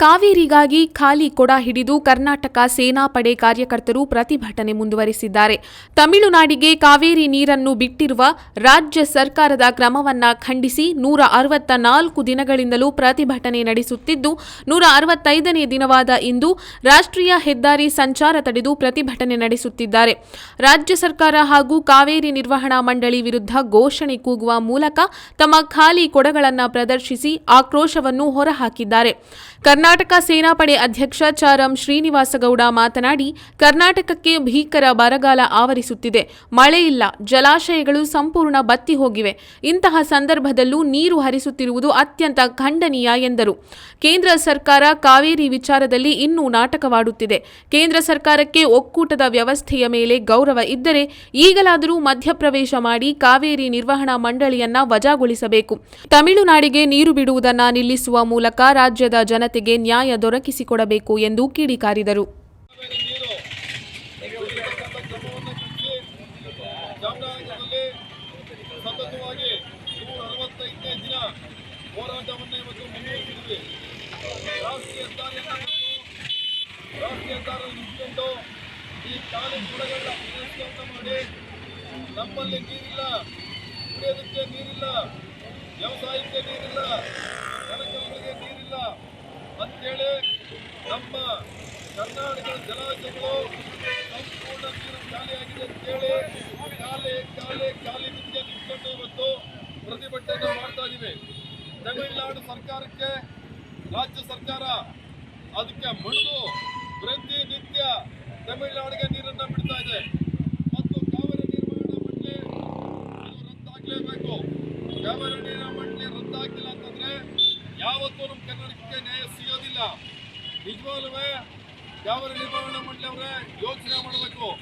ಕಾವೇರಿಗಾಗಿ ಖಾಲಿ ಕೊಡ ಹಿಡಿದು ಕರ್ನಾಟಕ ಸೇನಾಪಡೆ ಕಾರ್ಯಕರ್ತರು ಪ್ರತಿಭಟನೆ ಮುಂದುವರೆಸಿದ್ದಾರೆ. ತಮಿಳುನಾಡಿಗೆ ಕಾವೇರಿ ನೀರನ್ನು ಬಿಟ್ಟಿರುವ ರಾಜ್ಯ ಸರ್ಕಾರದ ಕ್ರಮವನ್ನ ಖಂಡಿಸಿ ನೂರ ಅರವತ್ತ ನಾಲ್ಕು ದಿನಗಳಿಂದಲೂ ಪ್ರತಿಭಟನೆ ನಡೆಸುತ್ತಿದ್ದು, ನೂರ ಅರವತ್ತೈದನೇ ದಿನವಾದ ಇಂದು ರಾಷ್ಟ್ರೀಯ ಹೆದ್ದಾರಿ ಸಂಚಾರ ತಡೆದು ಪ್ರತಿಭಟನೆ ನಡೆಸುತ್ತಿದ್ದಾರೆ. ರಾಜ್ಯ ಸರ್ಕಾರ ಹಾಗೂ ಕಾವೇರಿ ನಿರ್ವಹಣಾ ಮಂಡಳಿ ವಿರುದ್ಧ ಘೋಷಣೆ ಕೂಗುವ ಮೂಲಕ ತಮ್ಮ ಖಾಲಿ ಕೊಡಗಳನ್ನು ಪ್ರದರ್ಶಿಸಿ ಆಕ್ರೋಶವನ್ನು ಹೊರಹಾಕಿದ್ದಾರೆ. ಕರ್ನಾಟಕ ಸೇನಾಪಡೆ ಅಧ್ಯಕ್ಷ ಚಾರಂ ಶ್ರೀನಿವಾಸಗೌಡ ಮಾತನಾಡಿ, ಕರ್ನಾಟಕಕ್ಕೆ ಭೀಕರ ಬರಗಾಲ ಆವರಿಸುತ್ತಿದೆ. ಮಳೆ ಇಲ್ಲ, ಜಲಾಶಯಗಳು ಸಂಪೂರ್ಣ ಬತ್ತಿ ಹೋಗಿವೆ. ಇಂತಹ ಸಂದರ್ಭದಲ್ಲೂ ನೀರು ಹರಿಸುತ್ತಿರುವುದು ಅತ್ಯಂತ ಖಂಡನೀಯ ಎಂದರು. ಕೇಂದ್ರ ಸರ್ಕಾರ ಕಾವೇರಿ ವಿಚಾರದಲ್ಲಿ ಇನ್ನೂ ನಾಟಕವಾಡುತ್ತಿದೆ. ಕೇಂದ್ರ ಸರ್ಕಾರಕ್ಕೆ ಒಕ್ಕೂಟದ ವ್ಯವಸ್ಥೆಯ ಮೇಲೆ ಗೌರವ ಇದ್ದರೆ, ಈಗಲಾದರೂ ಮಧ್ಯಪ್ರವೇಶ ಮಾಡಿ ಕಾವೇರಿ ನಿರ್ವಹಣಾ ಮಂಡಳಿಯನ್ನ ವಜಾಗೊಳಿಸಬೇಕು. ತಮಿಳುನಾಡಿಗೆ ನೀರು ಬಿಡುವುದನ್ನು ನಿಲ್ಲಿಸುವ ಮೂಲಕ ರಾಜ್ಯದ ಜನತೆಗೆ ನ್ಯಾಯ ದೊರಕಿಸಿಕೊಡಬೇಕು ಎಂದು ಕಿಡಿಕಾರಿದರು. ನಮ್ಮಲ್ಲಿ ನೀರಿಲ್ಲ ಕುಡಿಯೋದಕ್ಕೆ ತಿಳಿಸಿ ಜಾಮರಾಜನಗರದಲ್ಲಿ ಸತತವಾಗಿ ನೂರ ಅರವತ್ತೈದನೇ ದಿನ ಹೋರಾಟವನ್ನು ಇವತ್ತು ಮುಂದುವರಿಸಿದ್ವಿ ರಾಷ್ಟ್ರೀಯ ಹೆದ್ದಾರಿಯನ್ನು ಬಿಟ್ಟು ರಾಷ್ಟ್ರೀಯ ಹೆದ್ದಾರಿಯನ್ನು ನಿಂತ್ಕೊಂಡು ಈ ಖಾಲಿ ಗುಡಗಳ ಪ್ರದರ್ಶನವನ್ನು ಮಾಡಿ ನಮ್ಮಲ್ಲಿ ನೀರಿಲ್ಲ ಕುಡಿಯೋದಕ್ಕೆ ನೀರಿಲ್ಲ ವ್ಯವಸಾಯಕ್ಕೆ ನೀರಿಲ್ಲ ಜನಗಳಿಗೆ ನೀರಿಲ್ಲ ಅಂತೇಳಿ ನಮ್ಮ ಕರ್ನಾಟಕದ ಜಲಾಶಯಗಳು ಸಂಪೂರ್ಣ ನೀರು ಖಾಲಿಯಾಗಿದೆ ಅಂತೇಳಿ ಖಾಲಿ ಖಾಲಿ ಖಾಲಿ ಬಿದ್ದೆ ನಿಂತ್ಕೊಂಡು ಇವತ್ತು ಪ್ರತಿಭಟನೆ ಮಾಡ್ತಾ ಇದೀವಿ. ತಮಿಳುನಾಡು ಸರ್ಕಾರಕ್ಕೆ, ರಾಜ್ಯ ಸರ್ಕಾರ ಅದಕ್ಕೆ ಮಣಿದು ಪ್ರತಿ ನಿತ್ಯ ತಮಿಳುನಾಡಿಗೆ ನೀರನ್ನ ಬಿಡ್ತಾ ಇದೆ. ಮತ್ತು ಕಾವೇರಿ ನಿರ್ವಹಣಾ ಮಂಡಳಿ ರದ್ದಾಗಲೇಬೇಕು. ಕಾವೇರಿ ನೀರಿನ ಮಂಡಳಿ ರದ್ದಾಗಿಲ್ಲ ಅಂತಂದ್ರೆ ಯಾವತ್ತೂ ನಮ್ಮ ಕರ್ನಾಟಕಕ್ಕೆ ನ್ಯಾಯ ಸಿಗೋದಿಲ್ಲ. ನಿಜವಾಗ್ಲೂ ಯಾವ ನಿರ್ಮಾಣ ಮಾಡಲಿ ಅವರೇ? ಯೋಚನೆ ಮಾಡಬೇಕು.